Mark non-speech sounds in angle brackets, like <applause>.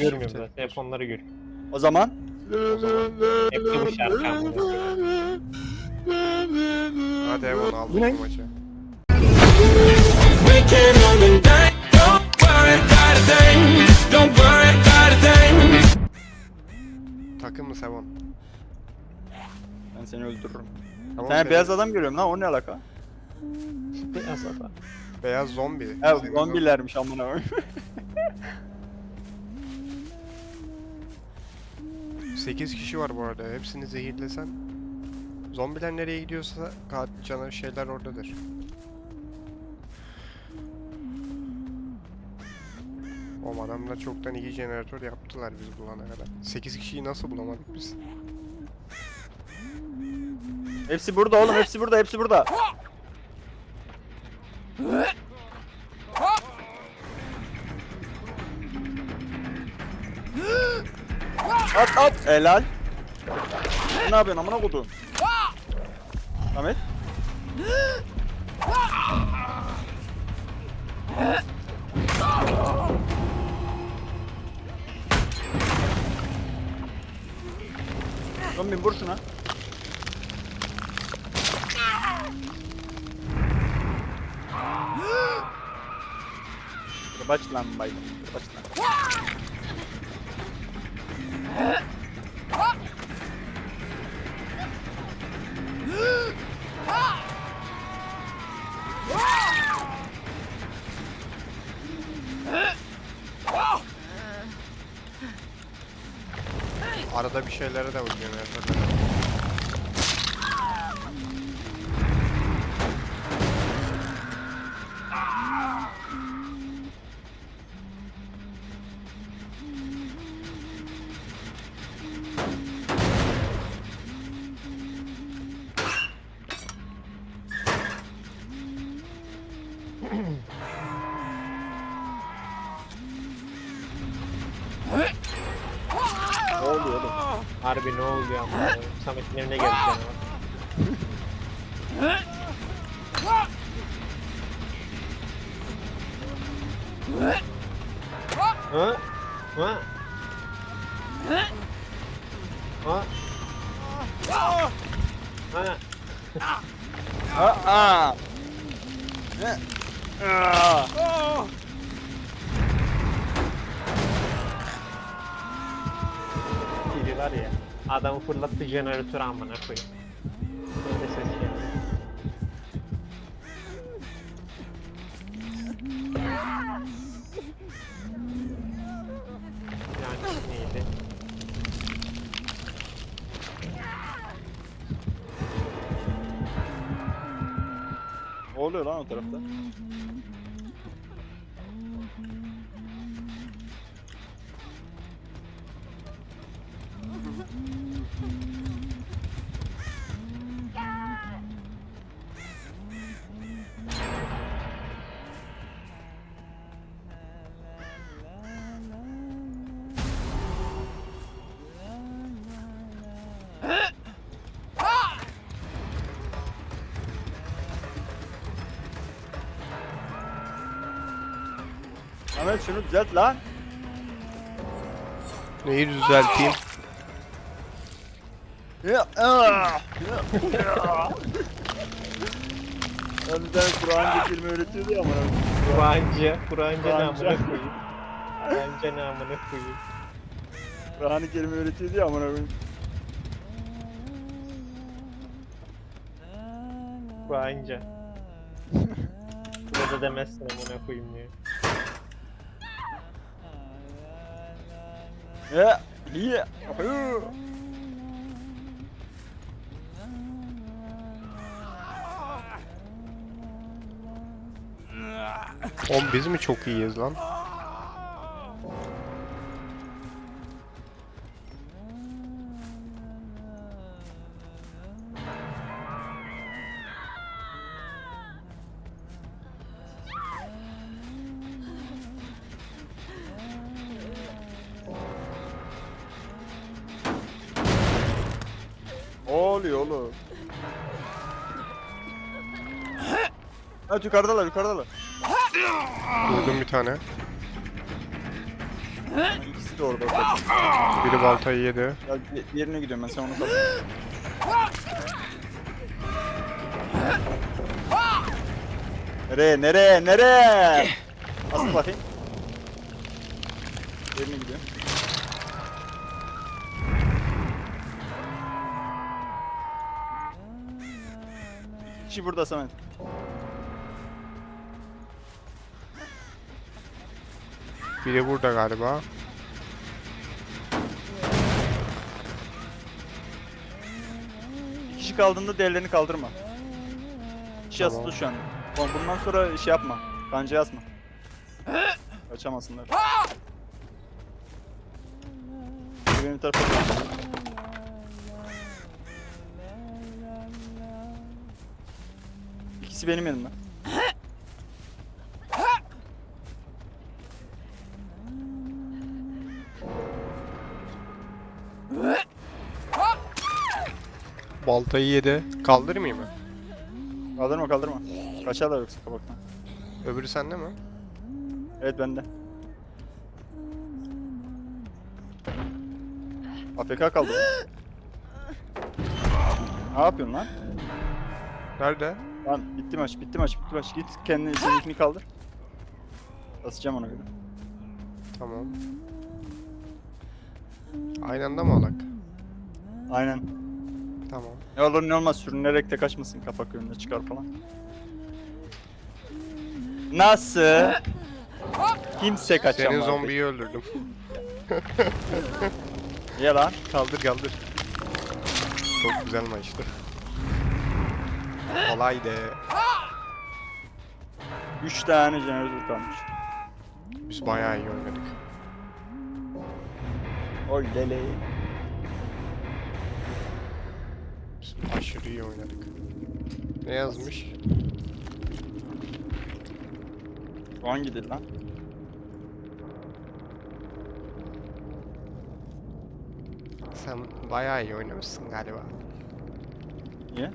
Görmüyorum zaten. Hep onları görüyorum. O zaman O zaman hep de bu şarkı amına. Hadi Evan aldık Bu maçı. We can only die. Don't worry about a thing. Don't worry about a thing. Takım mı Sevon? ben seni öldürürüm. Tamam, Sen seni- beyaz adam görüyorum lan o ne alaka? Beyaz adam. Beyaz zombi. Senin zombilermiş amına koyayım. <laughs> 8 kişi var bu arada. Hepsini zehirlesen zombiler nereye gidiyorsa kat canavar şeyler oradadır. O adamlar çoktan iki jeneratör yaptılar biz bulana kadar. 8 kişiyi nasıl bulamadık biz? hepsi burada oğlum hepsi burada hepsi burada. <laughs> At at helal. Ne yapıyorsun amına kodum? Samet. Zombi vur şuna. Kırbaç lan bay. Kırbaç lan. Arada bir şeylere de vuruyor Harbi ne oluyor amına koyayım. Samet'in evine geldi canavar. Hı? Hı? Hı? Hı? Aa. Ne? Aa. Biri var ya. Adamı fırlattı jeneratörü amına koyayım. Böyle ses geldi. Yani neydi? Ne oluyor lan o tarafta? Ahmet şunu düzelt lan. Neyi düzelteyim? Ya. Aa. Ben bir tane Kur'an kelime öğretiyordu ya amına. Kur'ancı. Kur'ancı ne amına Kur'ancı. koyayım. Kur'ancı ne amına koyayım. Kur'an kelime öğretiyordu ya amına koyayım. Kur'ancı. Burada demezsin amına koyayım diyor. Ya. İyi. Hı. Oğlum biz mi çok iyiyiz lan? Oluyor oğlum? Evet yukarıdalar yukarıdalar. Vurdum bir tane. İkisi de orada. Biri baltayı yedi. Ya di- diğerine gidiyorum ben sen onu kal. Nereye nereye nereye? Asıl bakayım. Diğerine gidiyor. Kişi burada Samet. Biri burada galiba. Bir kişi kaldığında diğerlerini kaldırma. Kişi Tamam. asılı şu an. Oğlum Bundan sonra şey yapma. Kancaya asma. Kaçamasınlar. Biri Benim tarafa İkisi benim elimde. Baltayı yedi. Kaldırmayayım mı? Kaldırma kaldırma. Kaçarlar yoksa kabaktan. Öbürü sende mi? Evet bende. AFK kaldı. ne yapıyorsun lan? Nerede? Lan bitti maç, bitti maç, bitti maç. Git kendini seninkini kaldır. Basacağım ona göre. Tamam. Aynı anda mı alak? Aynen. Tamam. Ne olur ne olmaz sürünerek de kaçmasın kapak önüne çıkar falan. Nasıl? Kimse kaçamaz. Senin zombiyi öldürdüm. Ya lan. Kaldır kaldır. Çok güzel maçtı. Kolaydı. 3 tane jeneratör kalmış. Biz bayağı iyi oynadık. Oy lele. Biz aşırı iyi oynadık. Ne yazmış? Bu hangi dil lan? Sen bayağı iyi oynamışsın galiba. Niye?